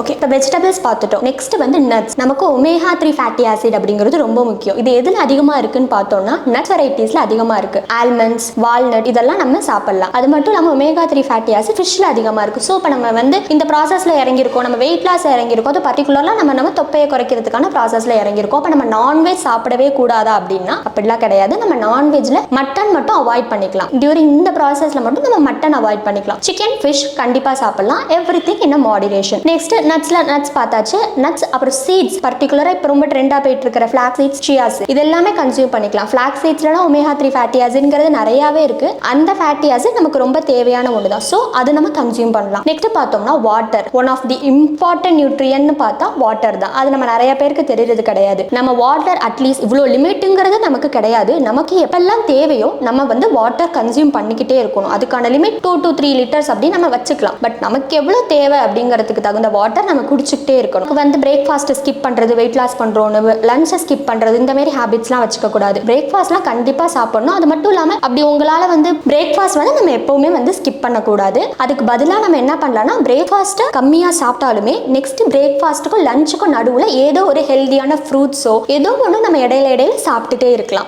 Okay இப்போ vegetables பார்த்துட்டோம். Next வந்து நட்ஸ் நமக்கு ஒமேகா த்ரீ ஃபேட்டி ஆசிட் அப்படிங்கிறது ரொம்ப முக்கியம். இது எதில் அதிகமாக இருக்குன்னு பார்த்தோம்னா நட்ஸ் வெரைட்டிஸில் அதிகமாக இருக்கு. ஆல்மண்ட்ஸ் வால்நட் இதெல்லாம் நம்ம சாப்பிடலாம். அது மட்டும் இல்லாமல் ஒமேகா த்ரீ ஃபேட்டி ஆசிட் ஃபிஷ்ல அதிகமாக இருக்கு. ஸோ இப்போ நம்ம வந்து இந்த ப்ராசஸில் இறங்கியிருக்கோம். நம்ம வெயிட் லாஸ் இறங்கியிருக்கோம். அது பர்டிகுலராக நம்ம நம்ம தொப்பையை குறைக்கிறதுக்கான ப்ராசஸில் இறங்கியிருக்கோம். அப்போ நம்ம நான்வெஜ் சாப்பிடவே கூடாதா அப்படின்னா அப்படிலாம் கிடையாது. நம்ம நான்வெஜ்ல மட்டன் மட்டும் அவாய்ட் பண்ணிக்கலாம். டியூரிங் இந்த ப்ராசஸில் மட்டும் நம்ம மட்டன் அவாய்ட் பண்ணிக்கலாம். சிக்கன் ஃபிஷ் கண்டிப்பாக சாப்பிடலாம். Everything in moderation next நட்ஸில் நட்ஸ் பார்த்தாச்சு. நட்ஸ் அப்புறம் சீட்ஸ் பர்டிகுலராக இப்போ ரொம்ப ட்ரெண்டாக போயிட்டு இருக்கிற ஃபிளாக் சீட்ஸ் சியாஸ் இது எல்லாமே கன்சியூம் பண்ணிக்கலாம். ஃபிளாக் சீட்ஸ்லாம் ஒமேகா த்ரீ ஃபேட்டி ஆசிட்ங்கிறது நிறையாவே இருக்கு. அந்த ஃபேட்டி ஆசிட் நமக்கு ரொம்ப தேவையான ஒன்று தான் ஸோ அது நம்ம கன்சியூம் பண்ணலாம். நெக்ஸ்ட் பார்த்தோம்னா water one of the important நியூட்ரியன்னு பார்த்தா வாட்டர் தான். அது நம்ம நிறைய பேருக்கு தெரியறது கிடையாது. நம்ம வாட்டர் அட்லீஸ்ட் இவ்வளோ லிமிட்டுங்கிறது நமக்கு கிடையாது. நமக்கு எப்பெல்லாம் தேவையோ நம்ம வந்து வாட்டர் கன்சியூம் பண்ணிக்கிட்டே இருக்கணும். அதுக்கான limit two to three litres அப்படி நம்ம வச்சுக்கலாம். பட் நமக்கு எவ்வளோ தேவை அப்படிங்கிறதுக்கு தகுந்த வாட்டர் நம்ம குடிச்சிக்கிட்டே இருக்கணும். வந்து பிரேக்ஃபாஸ்ட்டை ஸ்கிப் பண்ணுறது வெயிட் லாஸ் பண்ணுறோன்னு லஞ்சை ஸ்கிப் பண்ணுறது இந்த மாதிரி ஹேபிட்ஸ்லாம் வச்சுக்கக்கூடாது பிரேக்ஃபாஸ்ட்லாம் கண்டிப்பாக சாப்பிடணும். அது மட்டும் இல்லாமல் அப்படி உங்களால் வந்து பிரேக்ஃபாஸ்ட் வந்து நம்ம எப்போவுமே வந்து ஸ்கிப் பண்ணக்கூடாது. அதுக்கு பதிலாக நம்ம என்ன பண்ணலாம்னா பிரேக்ஃபாஸ்ட்டை கம்மியாக சாப்பிட்டாலுமே நெக்ஸ்ட் பிரேக்ஃபாஸ்ட்டுக்கும் லஞ்சுக்கும் நடுவில் ஏதோ ஒரு ஹெல்தியான ஃப்ரூட்ஸோ ஏதோ ஒன்று நம்ம இடையில இடையில சாப்பிட்டுட்டே இருக்கலாம்.